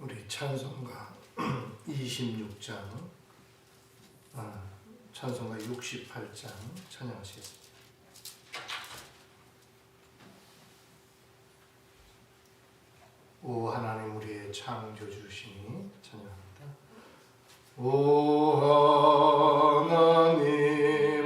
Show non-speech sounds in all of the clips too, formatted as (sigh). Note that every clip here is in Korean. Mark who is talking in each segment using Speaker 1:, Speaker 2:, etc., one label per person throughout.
Speaker 1: 우리 찬송가 (clears throat) 26장, 아, 찬송가 68장 찬양하시겠습니다. 오 하나님 우리의 창조주시니 찬양합니다. 오 하나님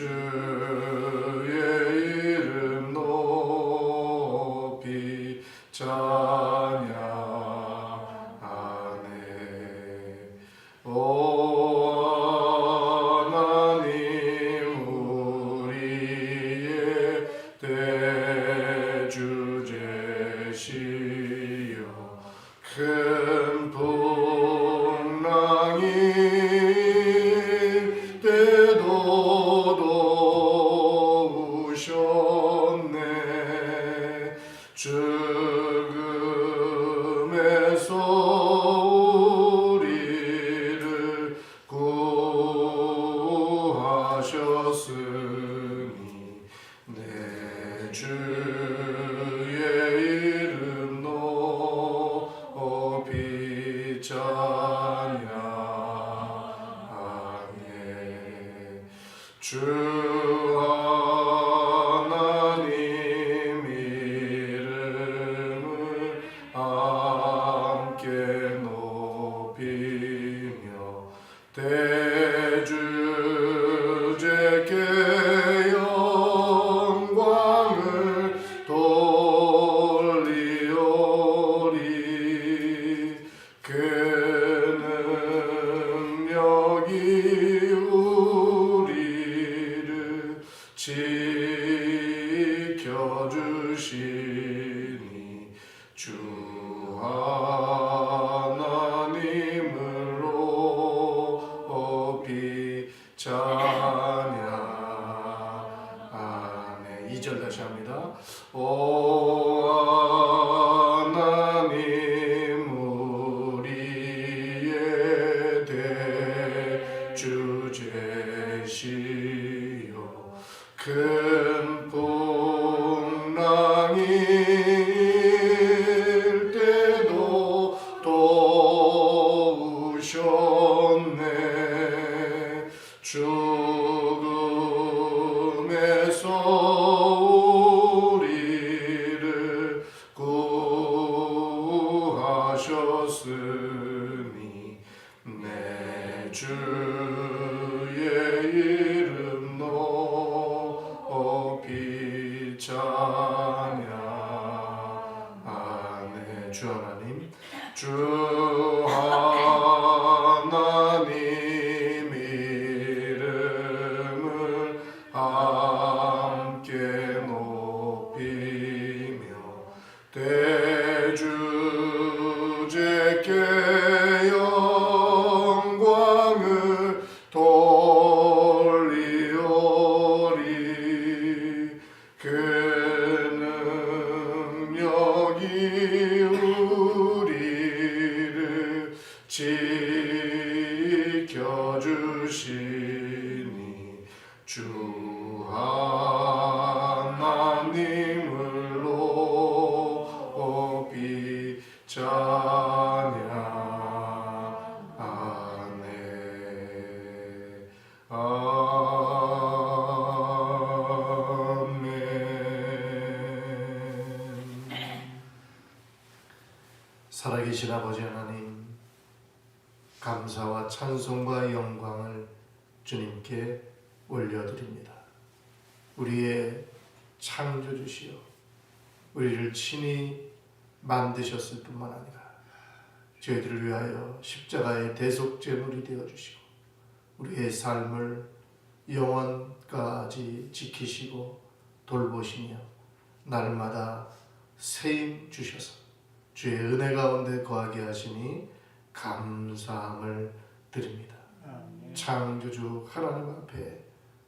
Speaker 1: 내 찬양하네 주 오 감사와 찬송과 영광을 주님께 올려드립니다. 우리의 창조주시여 우리를 친히 만드셨을 뿐만 아니라 저희들을 위하여 십자가의 대속 제물이 되어 주시고 우리의 삶을 영원까지 지키시고 돌보시며 날마다 세임 주셔서 주의 은혜 가운데 거하게 하시니 감사함을 드립니다. 창조주 하나님 앞에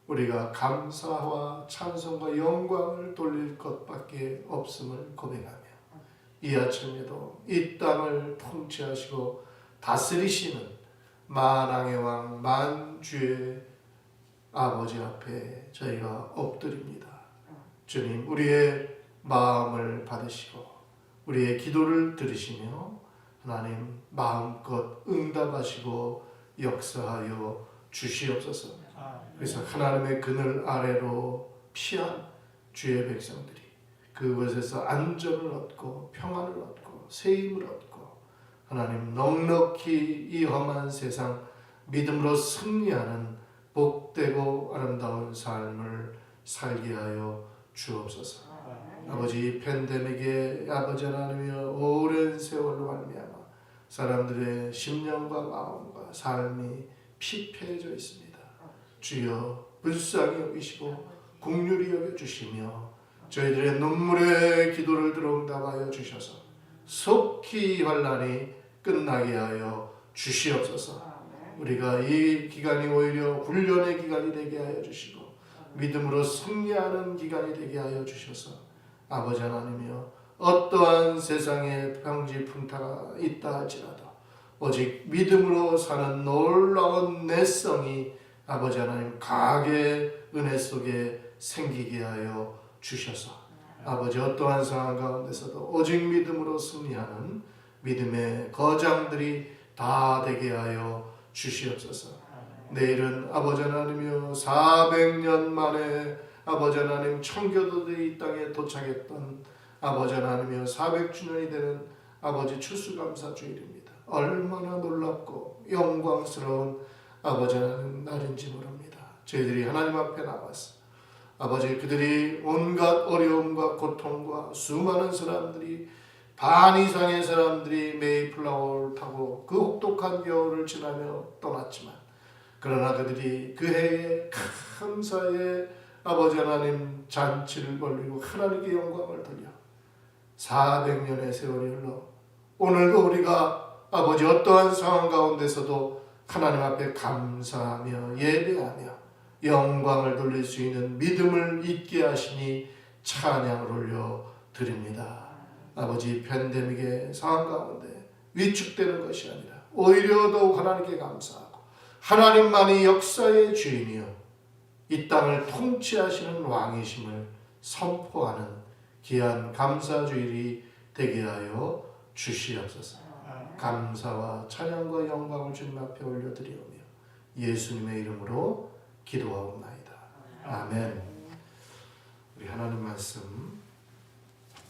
Speaker 1: 우리가 감사와 찬송과 영광을 돌릴 것밖에 없음을 고백하며 이 아침에도 이 땅을 통치하시고 다스리시는 만왕의 왕 만주의 아버지 앞에 저희가 엎드립니다. 주님 우리의 마음을 받으시고 우리의 기도를 들으시며 하나님 마음껏 응답하시고 역사하여 주시옵소서. 그래서 하나님의 그늘 아래로 피한 주의 백성들이 그곳에서 안전을 얻고 평안을 얻고 새 힘을 얻고 하나님 넉넉히 이 험한 세상 믿음으로 승리하는 복되고 아름다운 삶을 살게 하여 주옵소서. 아버지 팬데믹에 아버지 하나님이여 오랜 세월로 말미암아 사람들의 심령과 마음과 삶이 피폐해져 있습니다. 주여 불쌍히 여기시고 국률이 여겨 주시며 저희들의 눈물의 기도를 들어응답하여 주셔서 속히 환란이 끝나게 하여 주시옵소서. 우리가 이 기간이 오히려 훈련의 기간이 되게 하여 주시고 믿음으로 승리하는 기간이 되게 하여 주셔서 아버지 하나님이여 어떠한 세상에 병지 풍타가 있다 할지라도 오직 믿음으로 사는 놀라운 내성이 아버지 하나님 강하게 은혜 속에 생기게 하여 주셔서 아버지 어떠한 상황 가운데서도 오직 믿음으로 승리하는 믿음의 거장들이 다 되게 하여 주시옵소서. 내일은 아버지 하나님이여 400년 만에 아버지 하나님 청교도들이 이 땅에 도착했던 아버지 하나님이여 400주년이 되는 아버지 추수감사 주일입니다. 얼마나 놀랍고 영광스러운 아버지 하나님 날인지 모릅니다. 저희들이 하나님 앞에 나와서 아버지 그들이 온갖 어려움과 고통과 수많은 사람들이 반 이상의 사람들이 메이플라워를 타고 그 혹독한 겨울을 지나며 떠났지만 그러나 그들이 그 해에 감사의 아버지 하나님 잔치를 벌리고 하나님께 영광을 돌려 400년의 세월이 흘러 오늘도 우리가 아버지 어떠한 상황 가운데서도 하나님 앞에 감사하며 예배하며 영광을 돌릴 수 있는 믿음을 있게 하시니 찬양을 올려 드립니다. 아버지 팬데믹의 상황 가운데 위축되는 것이 아니라 오히려 더욱 하나님께 감사하고 하나님만이 역사의 주인이요 이 땅을 통치하시는 왕이심을 선포하는 귀한 감사주일이 되게 하여 주시옵소서. 감사와 찬양과 영광을 주님 앞에 올려드리오며 예수님의 이름으로 기도하옵나이다. 아멘. 우리 하나님 말씀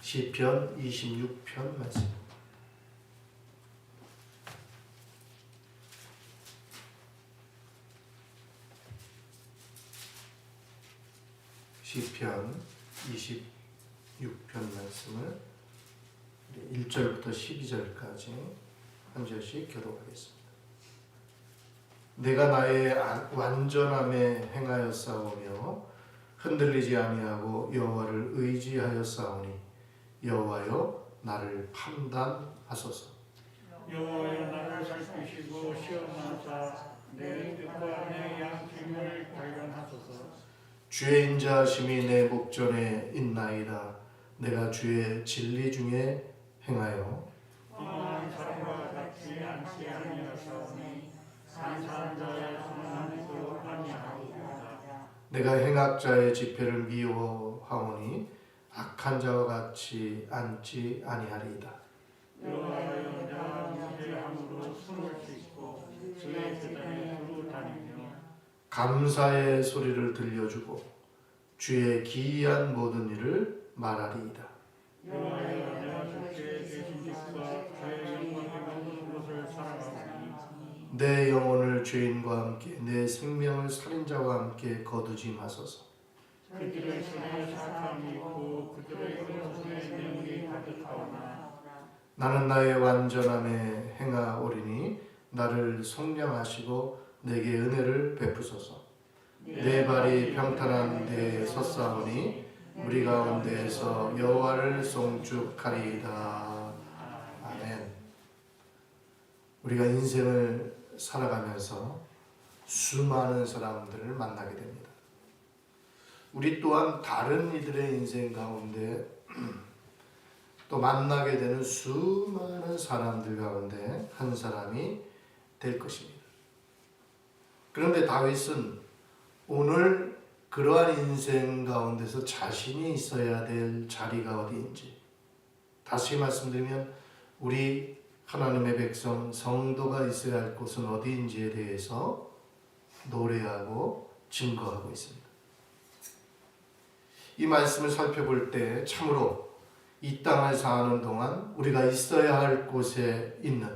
Speaker 1: 시편 26편 말씀. 시편 26 편 말씀을 1절부터 12절까지 한 절씩 교독하겠습니다. 내가 나의 완전함에 행하여 싸우며 흔들리지 아니하고 여호와를 의지하여 싸우니 여호와여 나를 판단하소서.
Speaker 2: 여호와여 나를 살피시고 시험하사 내 뜻과 내 양심을 발견하소서.
Speaker 1: 주의 인자하심이 내 목전에 있나이다. 내가 주의 진리 중에 행하여. 내가 행악자의 집회를 미워하오니 악한 자와 같이 앉지 아니하리이다. 감사의 소리를 들려주고 주의 기이한 모든 일을 말하리이다. 내 영혼을 죄인과 함께 내 생명을 살인자와 함께 거두지 마소서.
Speaker 2: 그들의 손에 사탐이 있고 그들의 오른손에 뇌물이 가득하오나
Speaker 1: 나는 나의 완전함에 행하오리니 나를 성령하시고 내게 은혜를 베푸소서. 내 발이 평탄한 데에 섰사오니 우리 가운데에서 여호와를 송축하리이다. 우리가 인생을 살아가면서 수많은 사람들을 만나게 됩니다. 우리 또한 다른 이들의 인생 가운데 (clears throat) 또 만나게 되는 수많은 사람들 가운데 한 사람이 될 것입니다. 그런데 다윗은 오늘 그러한 인생 가운데서 자신이 있어야 될 자리가 어디인지 다시 말씀드리면 우리 하나님의 백성 성도가 있어야 할 곳은 어디인지에 대해서 노래하고 증거하고 있습니다. 이 말씀을 살펴볼 때 참으로 이 땅을 사는 동안 우리가 있어야 할 곳에 있는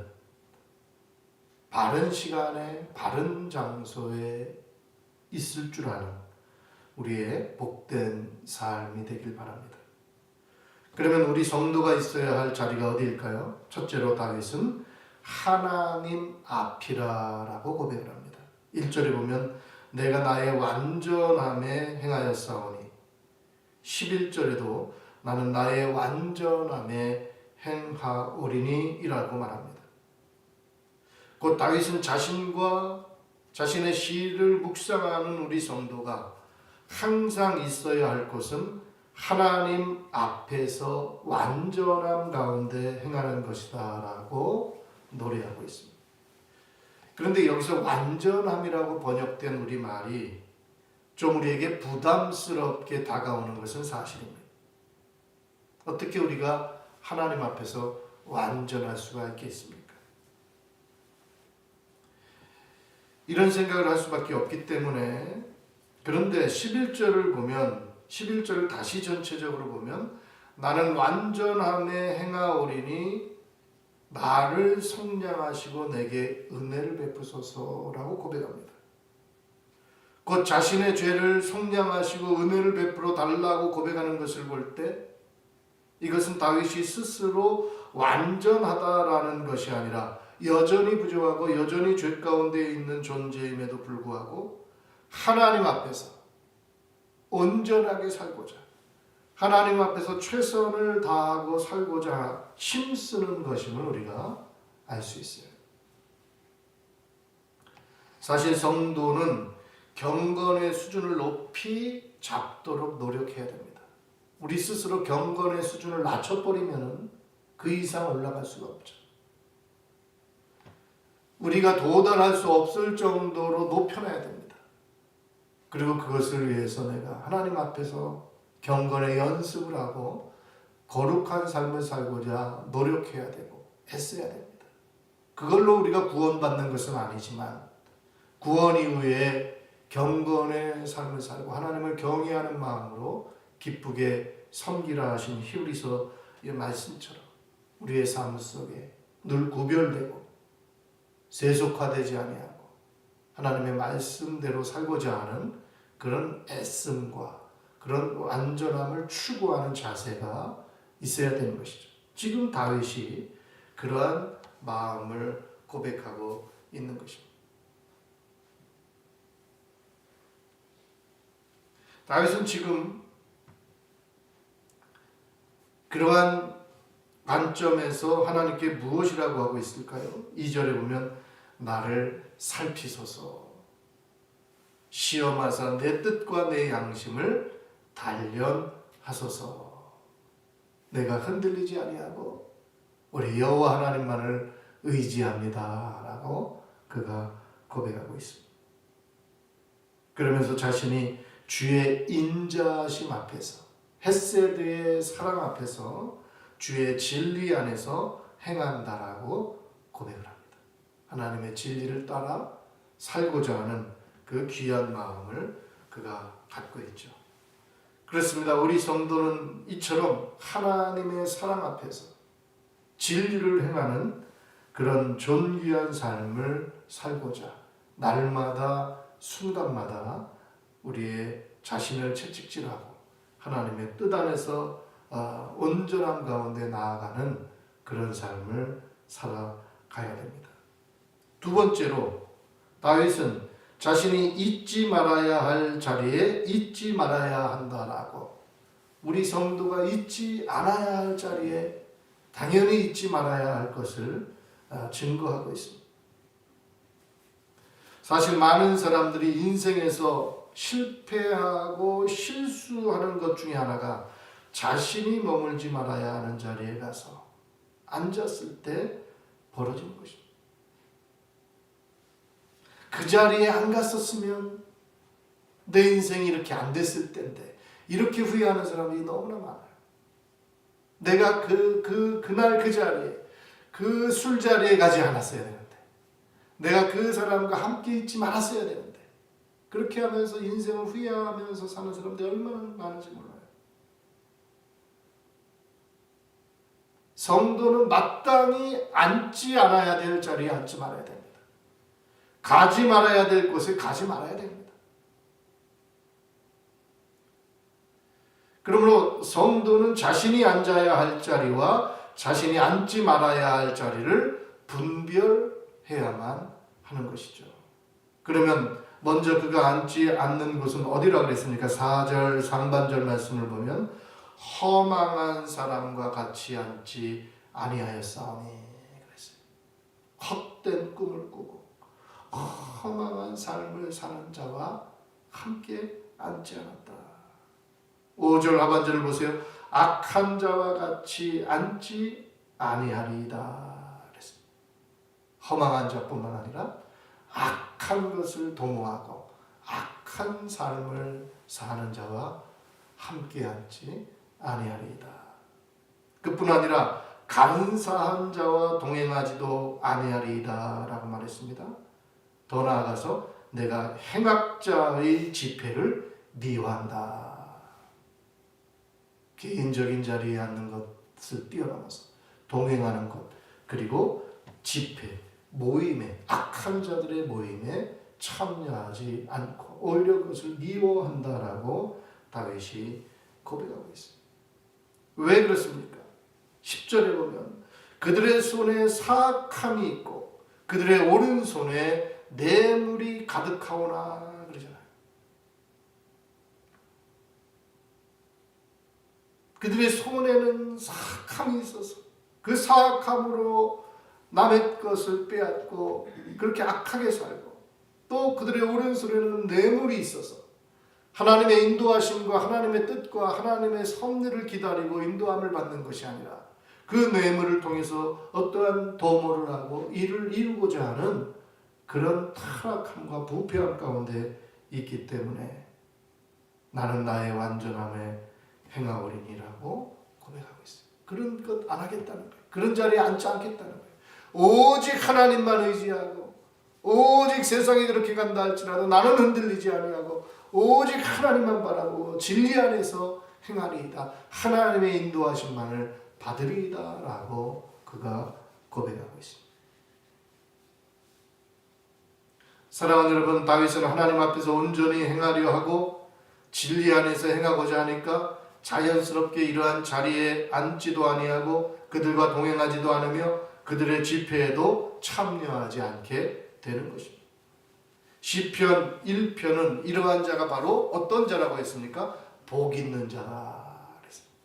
Speaker 1: 바른 시간에 바른 장소에 있을 줄 아는 우리의 복된 삶이 되길 바랍니다. 그러면 우리 성도가 있어야 할 자리가 어디일까요? 첫째로 다윗은 하나님 앞이라라고 고백을 합니다. 1절에 보면 내가 나의 완전함에 행하였사오니 11절에도 나는 나의 완전함에 행하오리니이라고 말합니다. 곧 다윗은 자신과 자신의 시를 묵상하는 우리 성도가 항상 있어야 할 것은 하나님 앞에서 완전함 가운데 행하는 것이다 라고 노래하고 있습니다. 그런데 여기서 완전함이라고 번역된 우리 말이 좀 우리에게 부담스럽게 다가오는 것은 사실입니다. 어떻게 우리가 하나님 앞에서 완전할 수가 있겠습니까? 이런 생각을 할 수밖에 없기 때문에 그런데 11절을 보면 11절을 다시 전체적으로 보면 나는 완전함에 행하오리니 나를 성량하시고 내게 은혜를 베푸소서라고 고백합니다. 곧 자신의 죄를 성량하시고 은혜를 베풀어 달라고 고백하는 것을 볼 때 이것은 다윗이 스스로 완전하다라는 것이 아니라 여전히 부족하고 여전히 죄 가운데 있는 존재임에도 불구하고 하나님 앞에서 온전하게 살고자 하나님 앞에서 최선을 다하고 살고자 힘쓰는 것임을 우리가 알 수 있어요. 사실 성도는 경건의 수준을 높이 잡도록 노력해야 됩니다. 우리 스스로 경건의 수준을 낮춰버리면 그 이상 올라갈 수가 없죠. 우리가 도달할 수 없을 정도로 높여놔야 됩니다. 그리고 그것을 위해서 내가 하나님 앞에서 경건의 연습을 하고 거룩한 삶을 살고자 노력해야 되고 애써야 됩니다. 그걸로 우리가 구원받는 것은 아니지만 구원 이후에 경건의 삶을 살고 하나님을 경외하는 마음으로 기쁘게 섬기라 하신 히브리서 의 말씀처럼 우리의 삶 속에 늘 구별되고 세속화되지 아니하고 하나님의 말씀대로 살고자 하는 그런 애씀과 그런 완전함을 추구하는 자세가 있어야 되는 것이죠. 지금 다윗이 그러한 마음을 고백하고 있는 것입니다. 다윗은 지금 그러한 관점에서 하나님께 무엇이라고 하고 있을까요? 2절에 보면 나를 살피소서 시험하사 내 뜻과 내 양심을 단련하소서 내가 흔들리지 아니하고 우리 여호와 하나님만을 의지합니다라고 그가 고백하고 있습니다. 그러면서 자신이 주의 인자심 앞에서 헤세드의 사랑 앞에서 주의 진리 안에서 행한다라고 고백을 합니다. 하나님의 진리를 따라 살고자 하는 그 귀한 마음을 그가 갖고 있죠. 그렇습니다. 우리 성도는 이처럼 하나님의 사랑 앞에서 진리를 행하는 그런 존귀한 삶을 살고자 날마다 순간마다 우리의 자신을 채찍질하고 하나님의 뜻 안에서 어, 온전함 가운데 나아가는 그런 삶을 살아가야 됩니다. 두 번째로 다윗은 자신이 잊지 말아야 할 자리에 잊지 말아야 한다라고 우리 성도가 잊지 않아야 할 자리에 당연히 잊지 말아야 할 것을 아, 증거하고 있습니다. 사실 많은 사람들이 인생에서 실패하고 실수하는 것 중에 하나가 자신이 머물지 말아야 하는 자리에 가서 앉았을 때 벌어지는 것입니다. 그 자리에 안 갔었으면 내 인생이 이렇게 안 됐을 텐데 이렇게 후회하는 사람들이 너무나 많아요. 내가 그, 그, 그날 그 자리에 그 술자리에 가지 않았어야 되는데 내가 그 사람과 함께 있지 말았어야 되는데 그렇게 하면서 인생을 후회하면서 사는 사람들이 얼마나 많은지 몰라요. 성도는 마땅히 앉지 않아야 될 자리에 앉지 말아야 됩니다. 가지 말아야 될 곳에 가지 말아야 됩니다. 그러므로 성도는 자신이 앉아야 할 자리와 자신이 앉지 말아야 할 자리를 분별해야만 하는 것이죠. 그러면 먼저 그가 앉지 않는 곳은 어디라 그랬습니까? 4절 상반절 말씀을 보면 허망한 사람과 같이 앉지 아니하였사오니 그랬어요. 헛된 꿈을 꾸고 허망한 삶을 사는 자와 함께 앉지 않았다. 5절 하반절을 보세요. 악한 자와 같이 앉지 아니하리이다. 허망한 자뿐만 아니라 악한 것을 도모하고 악한 삶을 사는 자와 함께 앉지 아니하리이다. 그뿐 아니라 간사한 자와 동행하지도 아니하리이다라고 말했습니다. 더 나아가서 내가 행악자의 집회를 미워한다. 개인적인 자리에 앉는 것을 뛰어넘어서 동행하는 것 그리고 집회 모임에 악한 자들의 모임에 참여하지 않고 오히려 그것을 미워한다라고 다윗이 고백하고 있습니다. 왜 그렇습니까? 10절에 보면 그들의 손에 사악함이 있고 그들의 오른손에 뇌물이 가득하오나 그러잖아요. 그들의 손에는 사악함이 있어서 그 사악함으로 남의 것을 빼앗고 그렇게 악하게 살고 또 그들의 오른손에는 뇌물이 있어서 하나님의 인도하심과 하나님의 뜻과 하나님의 섭리를 기다리고 인도함을 받는 것이 아니라 그 뇌물을 통해서 어떠한 도모를 하고 일을 이루고자 하는 그런 타락함과 부패함 가운데 있기 때문에 나는 나의 완전함에 행하오리니라고 고백하고 있어요. 그런 것 안 하겠다는 거예요. 그런 자리에 앉지 않겠다는 거예요. 오직 하나님만 의지하고 오직 세상이 그렇게 간다 할지라도 나는 흔들리지 아니하고 오직 하나님만 바라보고 진리 안에서 행하리이다. 하나님의 인도하심만을 받으리이다라고 그가 고백하고 있습니다. 사랑하는 여러분, 다윗은 하나님 앞에서 온전히 행하려 하고 진리 안에서 행하고자 하니까 자연스럽게 이러한 자리에 앉지도 아니하고 그들과 동행하지도 않으며 그들의 집회에도 참여하지 않게 되는 것입니다. 시편 1편은 이러한 자가 바로 어떤 자라고 했습니까? 복 있는 자라 그랬습니다.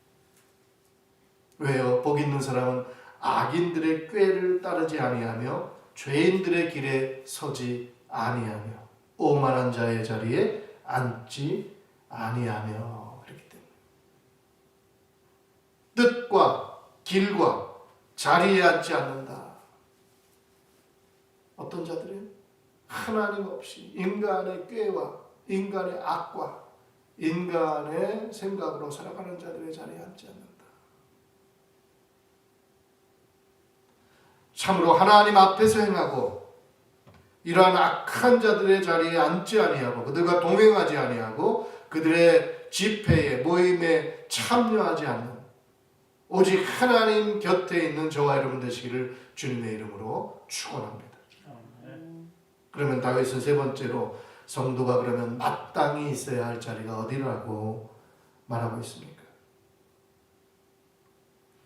Speaker 1: 왜요? 복 있는 사람은 악인들의 꾀를 따르지 아니하며 죄인들의 길에 서지 아니하며 오만한 자의 자리에 앉지 아니하며 그렇기 때문에 뜻과 길과 자리에 앉지 않는다. 어떤 자들은 하나님 없이 인간의 꾀와 인간의 악과 인간의 생각으로 살아가는 자들의 자리에 앉지 않는다. 참으로 하나님 앞에서 행하고 이러한 악한 자들의 자리에 앉지 아니하고 그들과 동행하지 아니하고 그들의 집회에 모임에 참여하지 않는 오직 하나님 곁에 있는 저와 여러분 되시기를 주님의 이름으로 축원합니다. 그러면 다윗은 세 번째로 성도가 그러면 마땅히 있어야 할 자리가 어디라고 말하고 있습니까?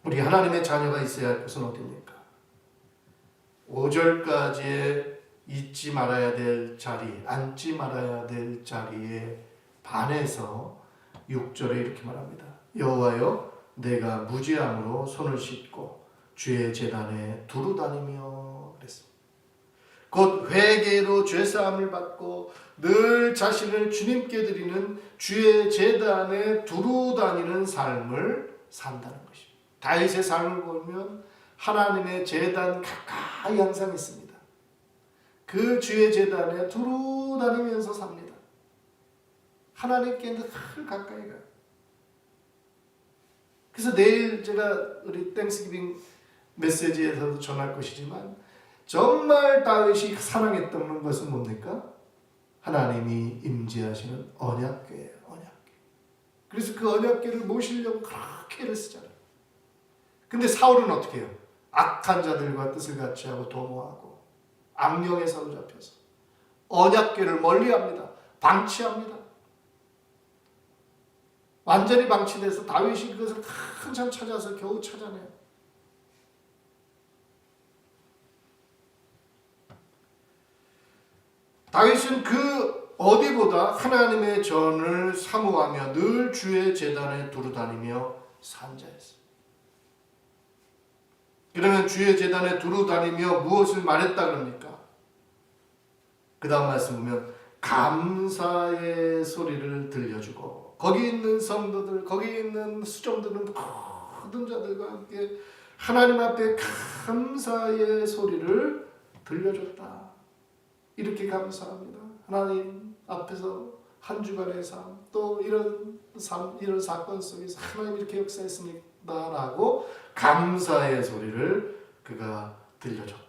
Speaker 1: 우리 하나님의 자녀가 있어야 할 곳은 어디입니까? 5절까지의 잊지 말아야 될 자리, 앉지 말아야 될 자리에 반해서 6절에 이렇게 말합니다. 여호와여 내가 무지함으로 손을 씻고 주의 재단에 두루 다니며 곧 회개로 죄 사함을 받고 늘 자신을 주님께 드리는 주의 제단에 두루 다니는 삶을 산다는 것입니다. 다윗의 삶을 보면 하나님의 제단 가까이 항상 있습니다. 그 주의 제단에 두루 다니면서 삽니다. 하나님께 늘 가까이 가요. 그래서 내일 제가 우리 땡스기빙 메시지에서도 전할 것이지만 정말 다윗이 사랑했던 것은 뭡니까? 하나님이 임재하시는 언약궤예요. 언약궤. 그래서 그 언약궤를 모시려고 그렇게 애를 쓰잖아요. 근데 사울은 어떻게 해요? 악한 자들과 뜻을 같이 하고 도모하고 악령에 사로잡혀서 언약궤를 멀리합니다. 방치합니다. 완전히 방치돼서 다윗이 그것을 한참 찾아서 겨우 찾아내요. 다윗은 그 어디보다 하나님의 전을 사모하며 늘 주의 제단에 두루 다니며 산 자였어요. 그러면 주의 제단에 두루 다니며 무엇을 말했다 그럽니까? 그 다음 말씀 보면 감사의 소리를 들려주고 거기 있는 성도들 거기 있는 수종들은 모든 자들과 함께 하나님 앞에 감사의 소리를 들려줬다. 이렇게 감사합니다. 하나님 앞에서 한 주간의 삶, 또 이런 삶, 이런 사건 속에서 하나님 이렇게 역사했습니 다라고 감사의 소리를 그가 들려줬다.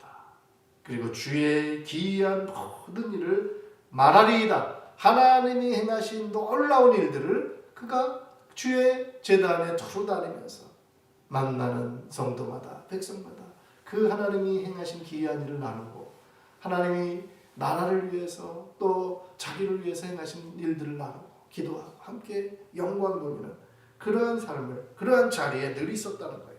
Speaker 1: 그리고 주의 기이한 모든 일을 말하리이다. 하나님이 행하신 놀라운 일들을 그가 주의 제단에 두루 다니면서 만나는 성도마다 백성마다 그 하나님이 행하신 기이한 일을 나누고 하나님이 나라를 위해서 또 자기를 위해서 행하신 일들을 나누고 기도하고 함께 영광 돌리는 그러한 삶을 그러한 자리에 늘 있었다는 거예요.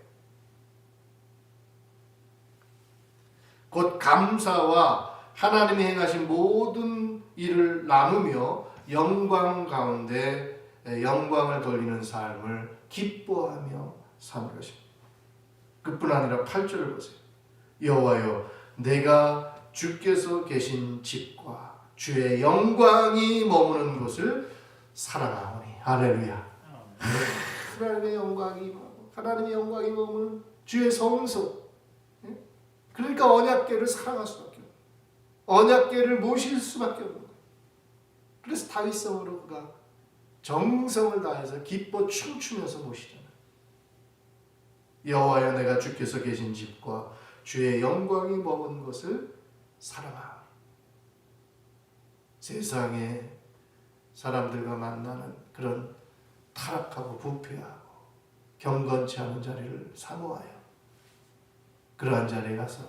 Speaker 1: 곧 감사와 하나님이 행하신 모든 일을 나누며 영광 가운데 영광을 돌리는 삶을 기뻐하며 사는 것입니다. 그뿐 아니라 8절을 보세요. 여호와여 내가 주께서 계신 집과 주의 영광이 머무는 곳을 사랑하오니 할렐루야. 하나님의 영광이 하나님의 영광이 머무는 주의 성소. 예? 그러니까 언약궤를 사랑할 수밖에 없는 언약궤를 모실 수밖에 없는 거예요. 그래서 다윗성으로 그가 정성을 다해서 기뻐 춤추면서 모시잖아요. 여호와여 내가 주께서 계신 집과 주의 영광이 머문 것을 사랑하오니 세상에 사람들과 만나는 그런 타락하고 부패하고 경건치 않은 자리를 사모하여 그러한 자리에 가서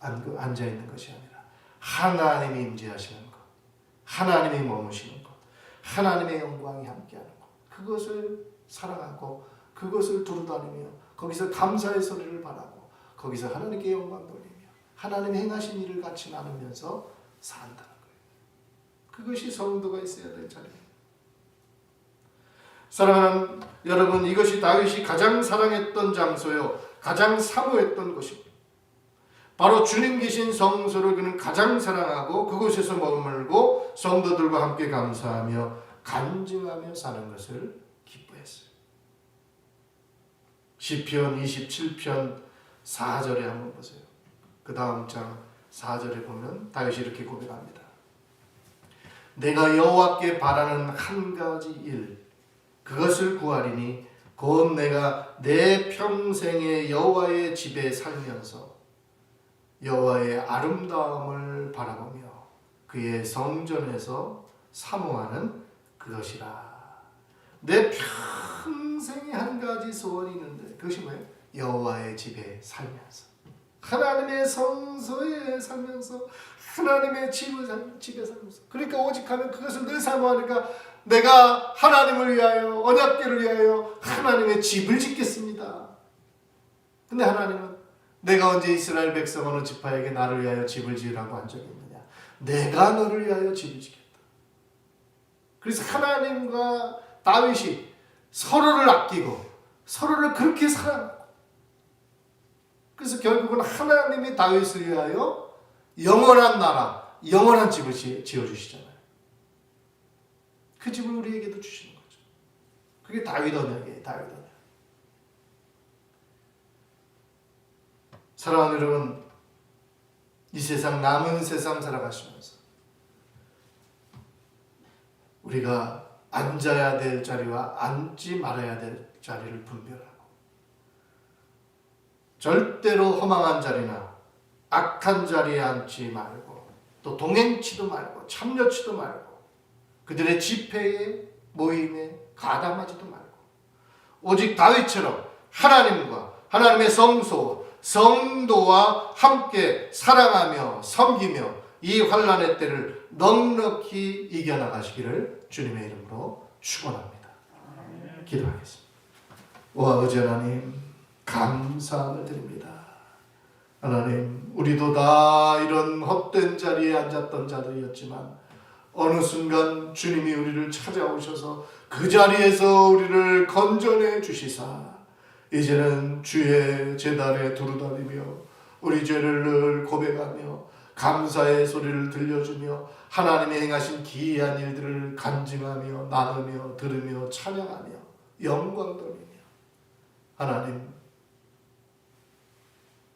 Speaker 1: 앉아 있는 것이 아니라 하나님이 임재하시는 것, 하나님이 머무시는 것, 하나님의 영광이 함께하는 것, 그것을 사랑하고 그것을 두루다니며 거기서 감사의 소리를 바라고 거기서 하나님께 영광 돌리며 하나님 행하신 일을 같이 나누면서 산다는 거예요. 그것이 성도가 있어야 될 자리입니다. 사랑하는 여러분, 이것이 다윗이 가장 사랑했던 장소요, 가장 사모했던 곳입니다. 바로 주님 계신 성소를 그는 가장 사랑하고 그곳에서 머물고 성도들과 함께 감사하며 간증하며 사는 것을 기뻐했어요. 시편 27편 4절에 한번 보세요. 그 다음 장 4절에 보면 다윗이 이렇게 고백합니다. 내가 여호와께 바라는 한 가지 일 그것을 구하리니 곧 내가 내 평생에 여호와의 집에 살면서 여호와의 아름다움을 바라보며 그의 성전에서 사모하는 그것이라. 내 평생에 한 가지 소원이 있는데 그것이 뭐예요? 여호와의 집에 살면서 하나님의 성소에 살면서 하나님의 집을 살, 집에 살면서 그러니까 오직 하면 그것을 늘 사모하니까 내가 하나님을 위하여 언약궤를 위하여 하나님의 집을 짓겠습니다. 근데 하나님은 내가 언제 이스라엘 백성 어느 지파에게 나를 위하여 집을 지으라고 한 적이 있느냐? 내가 너를 위하여 집을 짓겠다. 그래서 하나님과 다윗이 서로를 아끼고 서로를 그렇게 사랑하고 그래서 결국은 하나님이 다윗을 위하여 영원한 나라, 영원한 집을 지- 지어주시잖아요. 그 집을 우리에게도 주시는 거죠. 그게 다윗 언약이에요. 다윗 언약. 사랑하는 여러분, 이 세상 남은 세상 살아가시면서 우리가 앉아야 될 자리와 앉지 말아야 될 자리를 분별하고 절대로 허망한 자리나 악한 자리에 앉지 말고 또 동행치도 말고 참여치도 말고 그들의 집회에 모임에 가담하지도 말고 오직 다윗처럼 하나님과 하나님의 성소 성도와 함께 사랑하며 섬기며 이 환란의 때를 넉넉히 이겨나가시기를 주님의 이름으로 축원합니다. 기도하겠습니다. 오 아버지 하나님 감사함을 드립니다. 하나님 우리도 다 이런 헛된 자리에 앉았던 자들이었지만 어느 순간 주님이 우리를 찾아오셔서 그 자리에서 우리를 건져내 주시사. 이제는 주의 제단에 두루다니며 우리 죄를 늘 고백하며 감사의 소리를 들려주며 하나님의 행하신 기이한 일들을 간증하며 나누며 들으며 찬양하며 영광 돌리며 하나님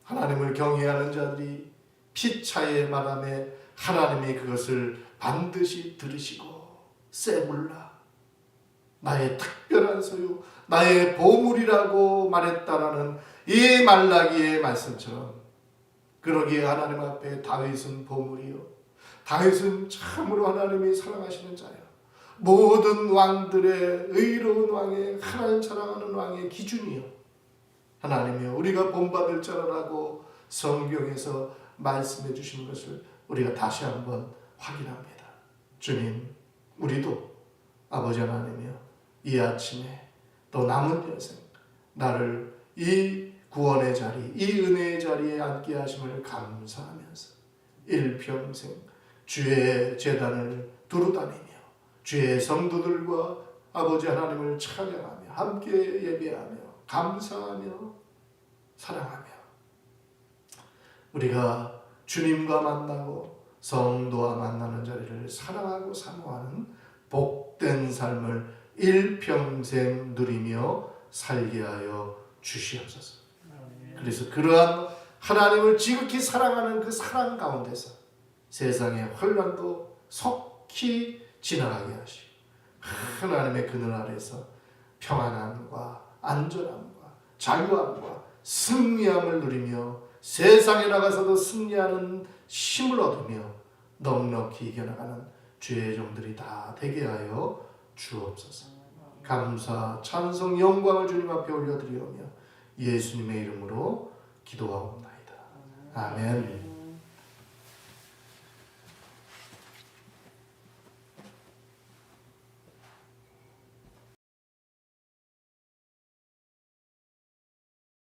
Speaker 1: 하나님을 경외하는 자들이 피차의 말함에 하나님이 그것을 반드시 들으시고 세불라 나의 특별한 소유 나의 보물이라고 말했다라는 이 말라기의 말씀처럼 그러기에 하나님 앞에 다윗은 보물이요. 다윗은 참으로 하나님이 사랑하시는 자요. 모든 왕들의 의로운 왕의 하나님 사랑하는 왕의 기준이요. 하나님이여 우리가 본받을 자라고 성경에서 말씀해 주신 것을 우리가 다시 한번 확인합니다. 주님, 우리도 아버지 하나님이여 이 아침에 또 남은 여생 나를 이 구원의 자리, 이 은혜의 자리에 앉게 하심을 감사하면서 일평생 주의 재단을 두루다니며 주의 성도들과 아버지 하나님을 찬양하며 함께 예배하며 감사하며 사랑하며 우리가 주님과 만나고 성도와 만나는 자리를 사랑하고 사모하는 복된 삶을 일평생 누리며 살게 하여 주시옵소서. 그래서 그러한 하나님을 지극히 사랑하는 그 사랑 가운데서 세상의 혼란도 속히 지나가게 하시고 하나님의 그늘 아래서 평안함과 안전함과 자유함과 승리함을 누리며 세상에 나가서도 승리하는 힘을 얻으며 넉넉히 이겨나가는 주의 종들이 다 되게 하여 주옵소서. 감사, 찬송, 영광을 주님 앞에 올려드리오며 예수님의 이름으로 기도하옵나이다. 아멘.